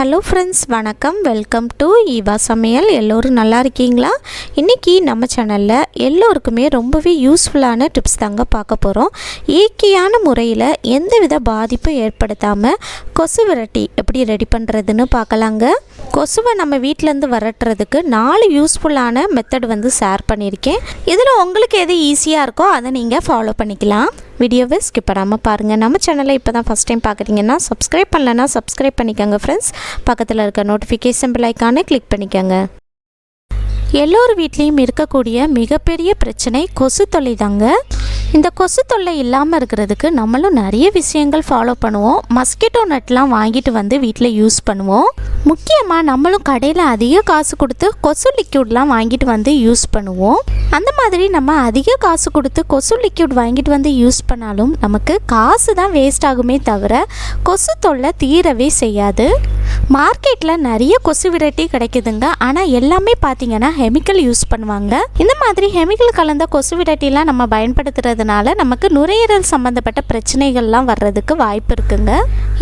Hello friends வணக்கம். Welcome to Eva சமையல். எல்லோரும் நல்லா இருக்கீங்களா? இன்றைக்கி நம்ம சேனலில் எல்லோருக்குமே ரொம்பவே யூஸ்ஃபுல்லான டிப்ஸ் தாங்க பார்க்க போகிறோம் இயற்கையான முறையில் எந்தவித பாதிப்பும் ஏற்படுத்தாமல் கொசு விரட்டி எப்படி ரெடி பண்ணுறதுன்னு பார்க்கலாங்க. கொசுவை நம்ம வீட்டிலேருந்து விரட்டுறதுக்கு நாலு யூஸ்ஃபுல்லான மெத்தட் வந்து ஷேர் பண்ணியிருக்கேன். இதில் உங்களுக்கு எது ஈஸியாக இருக்கோ அதை நீங்கள் ஃபாலோ பண்ணிக்கலாம். வீடியோவை ஸ்கிப் பண்ணாமல் பாருங்கள் நம்ம சேனலை இப்போ தான் ஃபஸ்ட் டைம் பார்க்குறீங்கன்னா சப்ஸ்கிரைப் பண்ணலன்னா சப்ஸ்கிரைப் பண்ணிக்கோங்க ஃப்ரெண்ட்ஸ் பக்கத்தில் இருக்க நோட்டிஃபிகேஷன் பில் ஐக்கானே கிளிக் பண்ணிக்கோங்க. எல்லோர் வீட்லேயும் இருக்கக்கூடிய மிகப்பெரிய பிரச்சனை கொசு தொல்லை தாங்க. இந்த கொசு தொல்லை இல்லாமல் இருக்கிறதுக்கு நம்மளும் நிறைய விஷயங்கள் ஃபாலோ பண்ணுவோம். மஸ்கிட்டோ நட்லாம் வாங்கிட்டு வந்து வீட்டில் யூஸ் பண்ணுவோம். முக்கியமாக நம்மளும் கடையில் அதிக காசு கொடுத்து கொசு லிக்யூட்லாம் வாங்கிட்டு வந்து யூஸ் பண்ணுவோம். அந்த மாதிரி நம்ம அதிக காசு கொடுத்து கொசு லிக்யூட் வாங்கிட்டு வந்து யூஸ் பண்ணாலும் நமக்கு காசு தான் வேஸ்ட் ஆகுமே தவிர கொசு தொல்லை தீரவே செய்யாது. மார்க்கெட்டில் நிறைய கொசு விரட்டி கிடைக்குதுங்க. ஆனால் எல்லாமே பார்த்திங்கன்னா கெமிக்கல் யூஸ் பண்ணுவாங்க. இந்த மாதிரி கெமிக்கல் கலந்த கொசு விரட்டிலாம் நம்ம பயன்படுத்துறதுனால நமக்கு நுரையீரல் சம்மந்தப்பட்ட பிரச்சனைகள்லாம் வர்றதுக்கு வாய்ப்பு இருக்குங்க.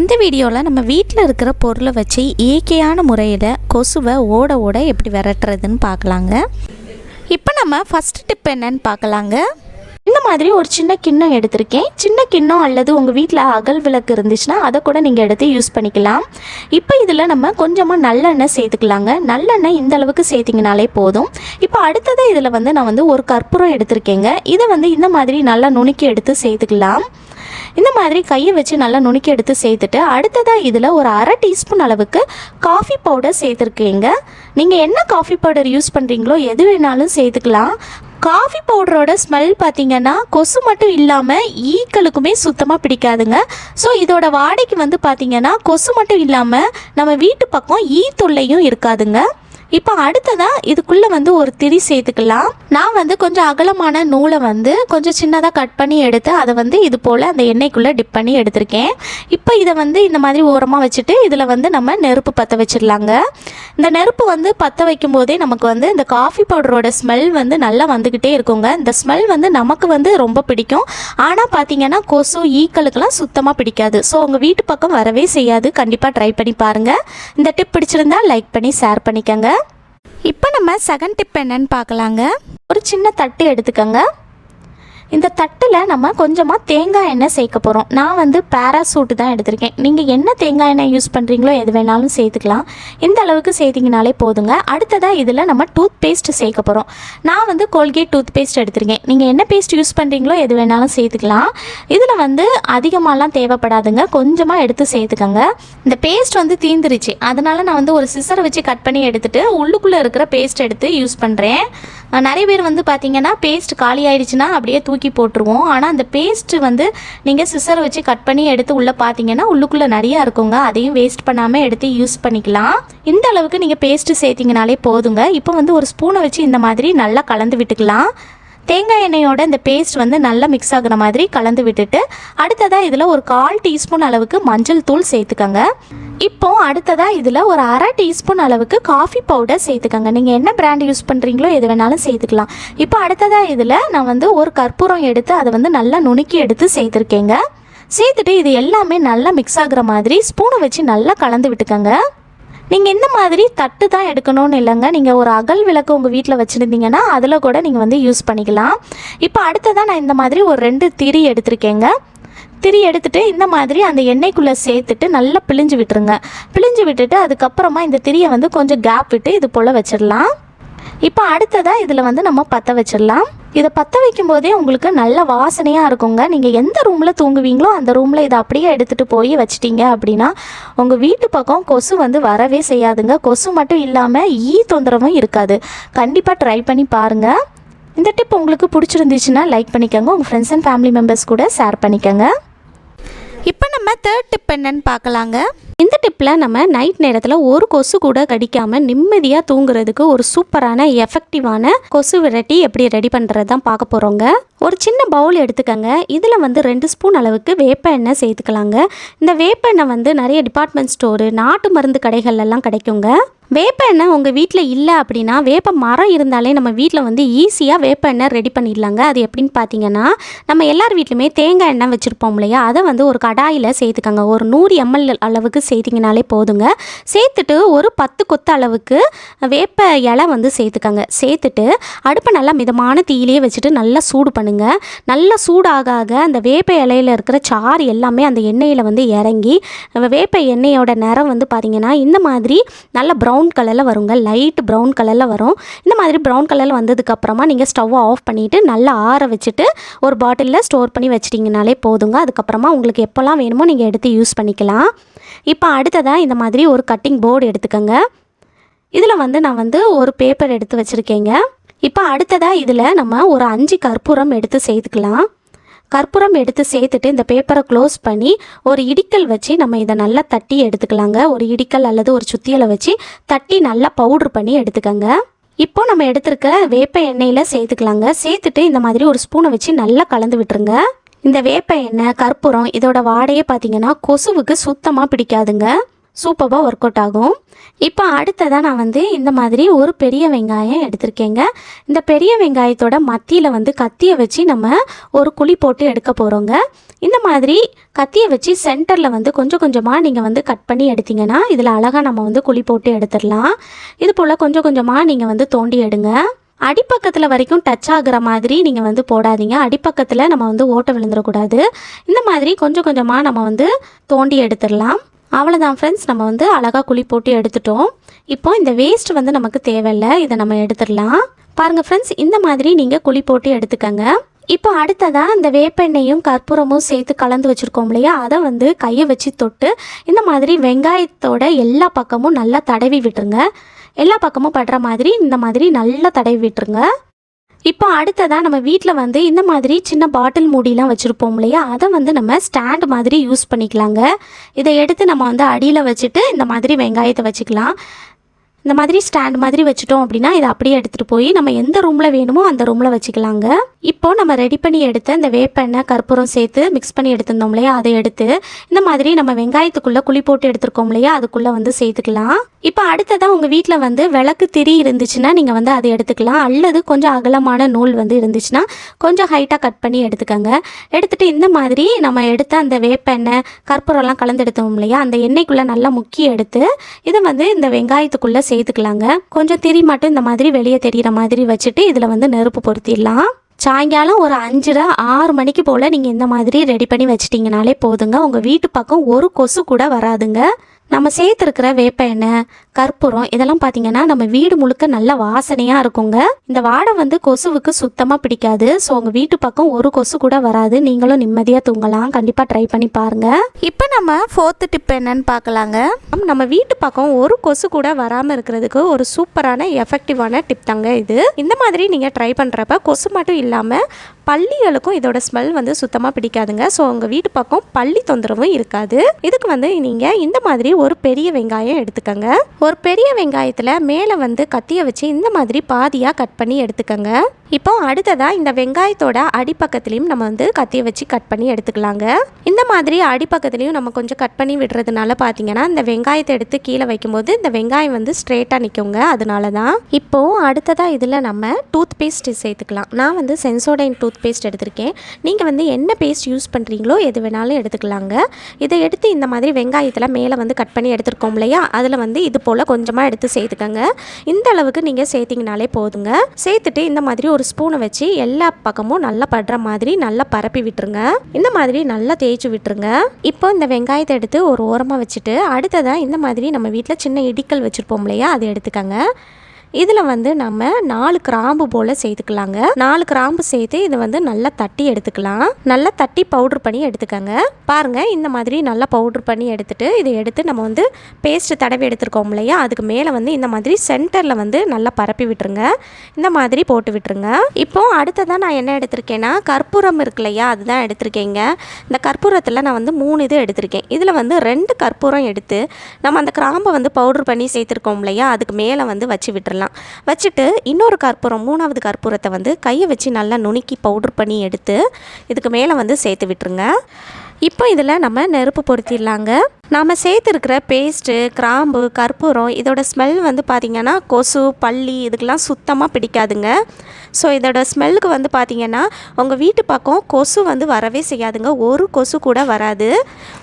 இந்த வீடியோவில் நம்ம வீட்டில் இருக்கிற பொருளை வச்சு இயற்கையான முறையில் கொசுவை ஓட ஓட எப்படி விரட்டுறதுன்னு பார்க்கலாங்க. இப்போ நம்ம ஃபஸ்ட் டிப் என்னன்னு பார்க்கலாங்க. இந்த மாதிரி ஒரு சின்ன கிண்ணம் எடுத்திருக்கேன். சின்ன கிண்ணம் அல்லது உங்கள் வீட்டில் அகல் விளக்கு இருந்துச்சுன்னா அதை கூட நீங்கள் எடுத்து யூஸ் பண்ணிக்கலாம். இப்போ இதில் நம்ம கொஞ்சமாக நல்லெண்ணெய் சேர்த்துக்கலாங்க. நல்லெண்ணெய் இந்த அளவுக்கு சேர்த்திங்கனாலே போதும். இப்போ அடுத்ததாக இதில் வந்து நான் வந்து ஒரு கற்பூரம் எடுத்திருக்கேங்க. இதை வந்து இந்த மாதிரி நல்லா நுணுக்கி எடுத்து சேர்த்துக்கலாம். இந்த மாதிரி கையை வச்சு நல்லா நுணுக்கி எடுத்து சேர்த்துட்டு அடுத்ததாக இதில் ஒரு அரை டீஸ்பூன் அளவுக்கு காஃபி பவுடர் சேர்த்துருக்கீங்க. நீங்கள் என்ன காஃபி பவுடர் யூஸ் பண்ணுறீங்களோ எது வேணாலும் சேர்த்துக்கலாம். காஃபி பவுடரோட ஸ்மெல் பார்த்தீங்கன்னா கொசு மட்டும் இல்லாமல் ஈக்களுக்குமே சுத்தமாக பிடிக்காதுங்க. ஸோ இதோட வாடைக்கு வந்து பார்த்தீங்கன்னா கொசு மட்டும் இல்லாமல் நம்ம வீட்டு பக்கம் ஈ தொல்லையும் இருக்காதுங்க. இப்போ அடுத்ததாக இதுக்குள்ளே வந்து ஒரு திரி சேர்த்துக்கலாம். நான் வந்து கொஞ்சம் அகலமான நூலை வந்து கொஞ்சம் சின்னதாக கட் பண்ணி எடுத்து அதை வந்து இது போல் அந்த எண்ணெய்க்குள்ளே டிப் பண்ணி எடுத்திருக்கேன். இப்போ இதை வந்து இந்த மாதிரி ஓரமாக வச்சுட்டு இதில் வந்து நம்ம நெருப்பு பற்ற வச்சிடலாங்க. இந்த நெருப்பு வந்து பற்ற வைக்கும் போதே நமக்கு வந்து இந்த காஃபி பவுடரோட ஸ்மெல் வந்து நல்லா வந்துக்கிட்டே இருக்குங்க. இந்த ஸ்மெல் வந்து நமக்கு வந்து ரொம்ப பிடிக்கும். ஆனால் பார்த்தீங்கன்னா கொசு ஈக்களுக்கெல்லாம் சுத்தமாக பிடிக்காது. ஸோ உங்கள் வீட்டு பக்கம் வரவே செய்யாது. கண்டிப்பாக ட்ரை பண்ணி பாருங்கள் இந்த டிப் பிடிச்சிருந்தா லைக் பண்ணி ஷேர் பண்ணிக்கோங்க. இப்போ நம்ம செகண்ட் டிப் என்னன்னு பார்க்கலாங்க. ஒரு சின்ன தட்டு எடுத்துக்கோங்க. இந்த தட்டில் நம்ம கொஞ்சமாக தேங்காய் எண்ணெய் சேர்க்க போகிறோம் நான் வந்து பேராசூட்டு தான் எடுத்திருக்கேன். நீங்கள் என்ன தேங்காய் எண்ணெய் யூஸ் பண்ணுறீங்களோ எது வேணாலும் சேர்த்துக்கலாம். இந்த அளவுக்கு சேர்த்திங்கனாலே போதுங்க. அடுத்ததாக இதில் நம்ம டூத் பேஸ்ட் சேர்க்க போகிறோம் நான் வந்து கோல்கேட் டூத் பேஸ்ட் எடுத்திருக்கேன். நீங்கள் என்ன பேஸ்ட் யூஸ் பண்ணுறீங்களோ எது வேணாலும் சேர்த்துக்கலாம். இதில் வந்து அதிகமாகலாம் தேவைப்படாதுங்க. கொஞ்சமாக எடுத்து சேர்த்துக்கோங்க. இந்த பேஸ்ட் வந்து தீந்துருச்சு. அதனால் நான் வந்து ஒரு சிசரை வச்சு கட் பண்ணி எடுத்துகிட்டு உள்ளுக்குள்ளே இருக்கிற பேஸ்ட் எடுத்து யூஸ் பண்ணுறேன் நிறைய பேர் வந்து பார்த்தீங்கன்னா பேஸ்ட் காலி ஆயிடுச்சுன்னா அப்படியே தூக்கி போட்டுருவோம். ஆனால் அந்த பேஸ்ட்டு வந்து நீங்கள் சிசரை வச்சு கட் பண்ணி எடுத்து உள்ளே பார்த்தீங்கன்னா உள்ளுக்குள்ளே நிறையா இருக்குங்க. அதையும் வேஸ்ட் பண்ணாமல் எடுத்து யூஸ் பண்ணிக்கலாம். இந்த அளவுக்கு நீங்கள் பேஸ்ட்டு சேர்த்திங்கனாலே போதுங்க. இப்போ வந்து ஒரு ஸ்பூனை வச்சு இந்த மாதிரி நல்லா கலந்து விட்டுக்கலாம். தேங்காய் எண்ணெயோட இந்த பேஸ்ட் வந்து நல்லா மிக்ஸ் ஆகுற மாதிரி கலந்து விட்டுட்டு அடுத்ததாக இதில் ஒரு கால் டீஸ்பூன் அளவுக்கு மஞ்சள் தூள் சேர்த்துக்கோங்க. இப்போ அடுத்ததாக இதில் ஒரு அரை டீஸ்பூன் அளவுக்கு காஃபி பவுடர் சேர்த்துக்கோங்க. நீங்கள் என்ன பிராண்ட் யூஸ் பண்ணுறீங்களோ எது வேணாலும் சேர்த்துக்கலாம். இப்போ அடுத்ததாக இதில் நான் வந்து ஒரு கற்பூரம் எடுத்து அதை வந்து நல்லா நுணுக்கி எடுத்து சேர்த்துருக்கேங்க. சேர்த்துட்டு இது எல்லாமே நல்லா மிக்ஸ் ஆகுற மாதிரி ஸ்பூனை வச்சு நல்லா கலந்து விட்டுக்கோங்க. நீங்கள் இந்த மாதிரி தட்டு தான் எடுக்கணும்னு இல்லைங்க. நீங்கள் ஒரு அகல் விளக்கு உங்கள் வீட்டில் வச்சுருந்தீங்கன்னா அதில் கூட நீங்கள் வந்து யூஸ் பண்ணிக்கலாம். இப்போ அடுத்ததாக நான் இந்த மாதிரி ஒரு ரெண்டு திரி எடுத்திருக்கேங்க. திரி எடுத்துட்டு இந்த மாதிரி அந்த எண்ணெய்க்குள்ளே சேர்த்துட்டு நல்லா பிழிஞ்சு விட்டுருங்க. பிழிஞ்சு விட்டுட்டு அதுக்கப்புறமா இந்த திரியை வந்து கொஞ்சம் கேப் விட்டு இது போல் வச்சிடலாம். இப்போ அடுத்ததாக இதில் வந்து நம்ம பற்ற வச்சிடலாம். இதை பற்ற வைக்கும் போதே உங்களுக்கு நல்ல வாசனையாக இருக்குங்க. நீங்கள் எந்த ரூமில் தூங்குவீங்களோ அந்த ரூமில் இதை அப்படியே எடுத்துகிட்டு போய் வச்சிட்டீங்க அப்படின்னா உங்கள் வீட்டு பக்கம் கொசு வந்து வரவே செய்யாதுங்க. கொசு மட்டும் இல்லாமல் ஈ தொந்தரவும் இருக்காது. கண்டிப்பாக ட்ரை பண்ணி பாருங்கள் இந்த டிப் உங்களுக்கு பிடிச்சிருந்துச்சுன்னா லைக் பண்ணிக்கோங்க. உங்கள் ஃப்ரெண்ட்ஸ் அண்ட் ஃபேமிலி மெம்பர்ஸ் கூட ஷேர் பண்ணிக்கோங்க. நம்ம தேர்ட் டிப் என்னன்னு பார்க்கலாங்க. இந்த டிப்பில் நம்ம நைட் நேரத்தில் ஒரு கொசு கூட கடிக்காமல் நிம்மதியாக தூங்குறதுக்கு ஒரு சூப்பரான எஃபெக்டிவான கொசு விரட்டி எப்படி ரெடி பண்ணுறது தான் பார்க்க போகிறோங்க ஒரு சின்ன பவுல் எடுத்துக்கங்க. இதில் வந்து ரெண்டு ஸ்பூன் அளவுக்கு வேப்ப எண்ணெய் சேர்த்துக்கலாங்க. இந்த வேப்ப எண்ணெய் வந்து நிறைய டிபார்ட்மெண்ட் ஸ்டோரு நாட்டு மருந்து கடைகள்லாம் கிடைக்குங்க. வேப்ப எண்ணெய் உங்கள் வீட்டில் இல்லை அப்படின்னா வேப்ப மரம் இருந்தாலே நம்ம வீட்டில் வந்து ஈஸியாக வேப்ப எண்ணெய் ரெடி பண்ணிடலாங்க. அது எப்படின்னு பார்த்தீங்கன்னா நம்ம எல்லார் வீட்லையுமே தேங்காய் எண்ணெய் வச்சுருப்போம் இல்லையா? அதை வந்து ஒரு கடாயில் சேர்த்துக்கோங்க. ஒரு நூறு எம்எல் அளவுக்கு சேர்த்திங்கனாலே போதுங்க. சேர்த்துட்டு ஒரு பத்து கொத்து அளவுக்கு வேப்ப இலை வந்து சேர்த்துக்கோங்க. சேர்த்துட்டு அடுப்பை நல்லா மிதமான தீயிலே வச்சுட்டு நல்லா சூடு பண்ணுங்க நல்லா சூடாக ஆக அந்த வேப்ப இலையில இருக்கிற சாறு எல்லாமே அந்த எண்ணெயில் வந்து இறங்கி வேப்ப எண்ணெயோட நிறம் வந்து பார்த்திங்கன்னா இந்த மாதிரி நல்ல ப்ரௌன் கலரில் வருங்க. லைட் ப்ரௌன் கலரில் வரும். இந்த மாதிரி ப்ரௌன் கலரில் வந்ததுக்கப்புறமா நீங்கள் ஸ்டவ்வை ஆஃப் பண்ணிவிட்டு நல்லா ஆற வச்சுட்டு ஒரு பாட்டிலில் ஸ்டோர் பண்ணி வச்சிட்டிங்கனாலே போதுங்க. அதுக்கப்புறமா உங்களுக்கு எப்போல்லாம் வேணுமோ நீங்கள் எடுத்து யூஸ் பண்ணிக்கலாம். இப்போ அடுத்ததாக இந்த மாதிரி ஒரு கட்டிங் போர்டு எடுத்துக்கோங்க. இதில் வந்து நான் வந்து ஒரு பேப்பர் எடுத்து வச்சுருக்கேங்க. இப்போ அடுத்ததாக இதில் நம்ம ஒரு அஞ்சு கற்பூரம் எடுத்து சேர்த்துக்கலாம். கற்பூரம் எடுத்து சேர்த்துட்டு இந்த பேப்பரை க்ளோஸ் பண்ணி ஒரு இடிக்கல் வச்சு நம்ம இதை நல்லா தட்டி எடுத்துக்கலாங்க. ஒரு இடிக்கல் அல்லது ஒரு சுத்தியலை வச்சு தட்டி நல்லா பவுட்ரு பண்ணி எடுத்துக்கோங்க. இப்போ நம்ம எடுத்திருக்க வேப்ப எண்ணெயில் சேர்த்துக்கலாங்க. சேர்த்துட்டு இந்த மாதிரி ஒரு ஸ்பூனை வச்சு நல்லா கலந்து விட்டுருங்க. இந்த வேப்ப எண்ணெய் கற்பூரம் இதோட வாடையே பார்த்தீங்கன்னா கொசுவுக்கு சுத்தமாக பிடிக்காதுங்க. சூப்பராக ஒர்க் அவுட் ஆகும். இப்போ அடுத்ததாக நான் வந்து இந்த மாதிரி ஒரு பெரிய வெங்காயம் எடுத்திருக்கேங்க. இந்த பெரிய வெங்காயத்தோட மத்தியில் வந்து கத்தியை வச்சு நம்ம ஒரு குழி போட்டு எடுக்க போகிறோங்க இந்த மாதிரி கத்தியை வச்சு சென்டரில் வந்து கொஞ்சம் கொஞ்சமாக நீங்கள் வந்து கட் பண்ணி எடுத்தீங்கன்னா இதில் அழகாக நம்ம வந்து குழி போட்டு எடுத்துடலாம். இது போல் கொஞ்சம் கொஞ்சமாக நீங்கள் வந்து தோண்டி எடுங்க. அடிப்பக்கத்தில் வரைக்கும் டச் ஆகுற மாதிரி நீங்கள் வந்து போடாதீங்க. அடிப்பக்கத்தில் நம்ம வந்து ஓட்டை விழுந்துடக்கூடாது. இந்த மாதிரி கொஞ்சம் கொஞ்சமாக நம்ம வந்து தோண்டி எடுத்துடலாம். அவ்வளோதான் ஃப்ரெண்ட்ஸ் நம்ம வந்து அழகாக குழி போட்டு எடுத்துட்டோம். இப்போ இந்த வேஸ்ட் வந்து நமக்கு தேவையில்லை. இதை நம்ம எடுத்துடலாம். பாருங்கள் ஃப்ரெண்ட்ஸ் இந்த மாதிரி நீங்கள் குழி போட்டு எடுத்துக்கங்க. இப்போ அடுத்ததாக இந்த வேப்பெண்ணையும் கற்பூரமும் சேர்த்து கலந்து வச்சுருக்கோம் இல்லையா? அதை வந்து கையை வச்சு தொட்டு இந்த மாதிரி வெங்காயத்தோட எல்லா பக்கமும் நல்லா தடவி விட்டுருங்க. எல்லா பக்கமும் படுற மாதிரி இந்த மாதிரி நல்லா தடவி விட்டுருங்க. இப்போ அடுத்ததாக நம்ம வீட்டில் வந்து இந்த மாதிரி சின்ன பாட்டில் மூடிலாம் வச்சுருப்போம் இல்லையா? அதை வந்து நம்ம ஸ்டாண்ட் மாதிரி யூஸ் பண்ணிக்கலாங்க. இதை எடுத்து நம்ம வந்து அடியில் வச்சுட்டு இந்த மாதிரி வெங்காயத்தை வச்சுக்கலாம். இந்த மாதிரி ஸ்டாண்ட் மாதிரி வச்சுட்டோம் அப்படின்னா இதை அப்படியே எடுத்துகிட்டு போய் நம்ம எந்த ரூமில் வேணுமோ அந்த ரூமில் வச்சுக்கலாங்க. இப்போது நம்ம ரெடி பண்ணி எடுத்த இந்த வேப்பெண்ணெய் கற்பூரம் சேர்த்து மிக்ஸ் பண்ணி எடுத்திருந்தோம் இல்லையா? அதை எடுத்து இந்த மாதிரி நம்ம வெங்காயத்துக்குள்ளே குழி போட்டு எடுத்திருக்கோம் இல்லையா? அதுக்குள்ளே வந்து சேர்த்துக்கலாம். இப்போ அடுத்ததாக உங்கள் வீட்டில் வந்து விளக்கு திரி இருந்துச்சுன்னா நீங்கள் வந்து அதை எடுத்துக்கலாம். அல்லது கொஞ்சம் அகலமான நூல் வந்து இருந்துச்சுன்னா கொஞ்சம் ஹைட்டாக கட் பண்ணி எடுத்துக்கோங்க. எடுத்துகிட்டு இந்த மாதிரி நம்ம எடுத்த அந்த வேப்பெண்ணெய் கற்பூரம்லாம் கலந்து எடுத்தோம் இல்லையா? அந்த எண்ணெய்க்குள்ளே நல்லா முக்கி எடுத்து இதை வந்து இந்த வெங்காயத்துக்குள்ளே சேர்த்துக்கலாங்க. கொஞ்சம் திரி மட்டும் இந்த மாதிரி வெளியே தெரிகிற மாதிரி வச்சுட்டு இதில் வந்து நெருப்பு பொருத்திடலாம். சாயங்காலம் ஒரு அஞ்சரை ஆறு மணிக்கு போல் நீங்கள் இந்த மாதிரி ரெடி பண்ணி வச்சிட்டிங்கனாலே போதுங்க. உங்கள் வீட்டு பக்கம் ஒரு கொசு கூட வராதுங்க. நம்ம சேர்த்துருக்கிற வேப்ப எண்ணெய் கற்பூரம் இதெல்லாம் பார்த்தீங்கன்னா நம்ம வீடு முழுக்க நல்ல வாசனையாக இருக்குங்க. இந்த வாடை வந்து கொசுவுக்கு சுத்தமாக பிடிக்காது. ஸோ உங்கள் வீட்டு பக்கம் ஒரு கொசு கூட வராது. நீங்களும் நிம்மதியாக தூங்கலாம். கண்டிப்பாக ட்ரை பண்ணி பாருங்கள் இப்போ நம்ம ஃபோர்த்து டிப் என்னன்னு பார்க்கலாங்க நம்ம வீட்டு பக்கம் ஒரு கொசு கூட வராமல் இருக்கிறதுக்கு ஒரு சூப்பரான எஃபெக்டிவான டிப் தாங்க இது. இந்த மாதிரி நீங்கள் ட்ரை பண்ணுறப்ப கொசு மட்டும் இல்லாமல் பள்ளிகளுக்கும் இதோட ஸ்மெல் வந்து சுத்தமாக பிடிக்காதுங்க. ஸோ உங்கள் வீட்டு பக்கம் பள்ளி தொந்தரவும் இருக்காது. இதுக்கு வந்து நீங்கள் இந்த மாதிரி ஒரு பெரிய வெங்காயம் எடுத்துக்கோங்க. ஒரு பெரிய வெங்காயத்தில் மேலே வந்து கத்தியை வச்சு இந்த மாதிரி பாதியாக கட் பண்ணி எடுத்துக்கோங்க. இப்போ அடுத்ததாக இந்த வெங்காயத்தோட அடிப்பக்கத்துலேயும் நம்ம வந்து கத்தியை வச்சு கட் பண்ணி எடுத்துக்கலாங்க. இந்த மாதிரி அடிப்பக்கத்துலேயும் நம்ம கொஞ்சம் கட் பண்ணி விடுறதுனால பார்த்தீங்கன்னா இந்த வெங்காயத்தை எடுத்து கீழே வைக்கும்போது இந்த வெங்காயம் வந்து ஸ்ட்ரெயிட்டாக நிற்குங்க அதனால தான் இப்போது அடுத்ததாக இதில் நம்ம டூத் பேஸ்ட் சேர்த்துக்கலாம். நான் வந்து சென்சோடைன் டூத் பேஸ்ட் எடுத்திருக்கேன். நீங்கள் வந்து என்ன பேஸ்ட் யூஸ் பண்ணுறீங்களோ எது வேணாலும் எடுத்துக்கலாங்க. இதை எடுத்து இந்த மாதிரி வெங்காயத்தில் மேலே வந்து கட் பண்ணி எடுத்துருக்கோம் இல்லையா? அதில் வந்து இது போல் கொஞ்சமாக எடுத்து சேர்த்துக்கோங்க. இந்த அளவுக்கு நீங்கள் சேர்த்திங்கனாலே போதுங்க. சேர்த்துட்டு இந்த மாதிரி ஒரு ஸ்பூனை வச்சு எல்லா பக்கமும் நல்லா படுற மாதிரி நல்லா பரப்பி விட்டுருங்க. இந்த மாதிரி நல்லா தேய்ச்சி விட்டுருங்க. இப்போ இந்த வெங்காயத்தை எடுத்து ஒரு ஓரமாக வச்சுட்டு அடுத்ததாக இந்த மாதிரி நம்ம வீட்டில் சின்ன இடிக்கல் வச்சுருப்போம் இல்லையா அதை எடுத்துக்கோங்க. இதில் வந்து நம்ம நாலு கிராம்பு போல் சேர்த்துக்கலாங்க. நாலு கிராம்பு சேர்த்து இதை வந்து நல்லா தட்டி எடுத்துக்கலாம். நல்லா தட்டி பவுட்ரு பண்ணி எடுத்துக்கோங்க. பாருங்கள் இந்த மாதிரி நல்லா பவுட்ரு பண்ணி எடுத்துகிட்டு இதை எடுத்து நம்ம வந்து பேஸ்ட் தடவி எடுத்துருக்கோம் இல்லையா? அதுக்கு மேலே வந்து இந்த மாதிரி சென்டரில் வந்து நல்லா பரப்பி விட்டுருங்க. இந்த மாதிரி போட்டு விட்டுருங்க. இப்போ அடுத்ததாக நான் என்ன எடுத்திருக்கேன்னா கற்பூரம் இருக்கு இல்லையா? அதுதான் எடுத்திருக்கேங்க. இந்த கற்பூரத்தில் நான் வந்து மூணு இது எடுத்திருக்கேன். இதில் வந்து ரெண்டு கற்பூரம் எடுத்து நம்ம அந்த கிராம்பை வந்து பவுட்ரு பண்ணி சேர்த்துருக்கோம் இல்லையா? அதுக்கு மேலே வந்து வச்சு விட்டுறலாம். வச்சுக்கலாம் வச்சுட்டு இன்னொரு கற்பூரம் மூணாவது கற்பூரத்தை வந்து கையை வச்சு நல்லா நுணுக்கி பவுடர் பண்ணி எடுத்து இதுக்கு மேலே வந்து சேர்த்து விட்டுருங்க. இப்போ இதில் நம்ம நெருப்பு பொருத்திடலாங்க. நாம் சேர்த்துருக்கிற பேஸ்ட்டு கிராம்பு கற்பூரம் இதோட ஸ்மெல் வந்து பார்த்திங்கன்னா கொசு பள்ளி இதுக்கெல்லாம் சுத்தமாக பிடிக்காதுங்க. ஸோ இதோட ஸ்மெல்லுக்கு வந்து பார்த்திங்கன்னா உங்கள் வீட்டு பக்கம் கொசு வந்து வரவே செய்யாதுங்க. ஒரு கொசு கூட வராது.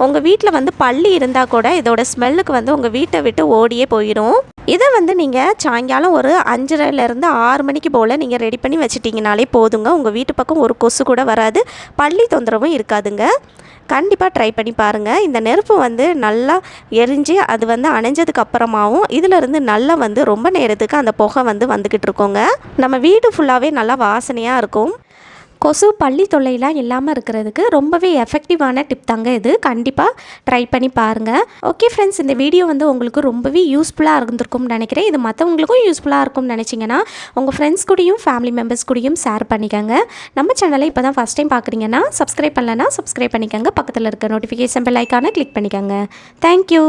உங்கள் வீட்டில் வந்து பள்ளி இருந்தால் கூட இதோட ஸ்மெல்லுக்கு வந்து உங்கள் வீட்டை விட்டு ஓடியே போயிடும். இதை வந்து நீங்கள் சாயங்காலம் ஒரு அஞ்சரைலேருந்து ஆறு மணிக்கு போல் நீங்கள் ரெடி பண்ணி வச்சிட்டிங்கனாலே போதுங்க. உங்கள் வீட்டு பக்கம் ஒரு கொசு கூட வராது. பள்ளி தொந்தரவும் இருக்காதுங்க. கண்டிப்பாக ட்ரை பண்ணி பாருங்கள் இந்த நெருப்பு வந்து நல்லா எரிஞ்சு அது வந்து அணைஞ்சதுக்கு அப்புறமாவும் இதிலிருந்து நல்லா வந்து ரொம்ப நேரத்துக்கு அந்த புகை வந்து வந்துக்கிட்டு இருக்கோங்க. நம்ம வீடு ஃபுல்லாகவே நல்லா வாசனையாக இருக்கும். கொசு பள்ளி தொல்லையெல்லாம் இல்லாமல் இருக்கிறதுக்கு ரொம்பவே எஃபெக்டிவான டிப் தாங்க இது. கண்டிப்பாக ட்ரை பண்ணி பாருங்கள் ஓகே ஃப்ரெண்ட்ஸ் இந்த வீடியோ வந்து உங்களுக்கு ரொம்பவே யூஸ்ஃபுல்லாக இருந்திருக்கும்னு நினைக்கிறேன். இது மற்றவங்களுக்கும் யூஸ்ஃபுல்லாக இருக்கும்னு நினச்சிங்கன்னா உங்கள் ஃப்ரெண்ட்ஸ் கூடயும் ஃபேமிலி மெம்பர்ஸ் கூடயும் ஷேர் பண்ணிக்கோங்க. நம்ம சேனலை இப்போ தான் ஃபஸ்ட் டைம் பார்க்குறீங்கன்னா சப்ஸ்கிரைப் பண்ணலன்னா சப்ஸ்கிரைப் பண்ணிக்கோங்க. பக்கத்தில் இருக்க நோட்டிஃபிகேஷன் பெல் ஐக்கானை கிளிக் பண்ணிக்கோங்க. Thank you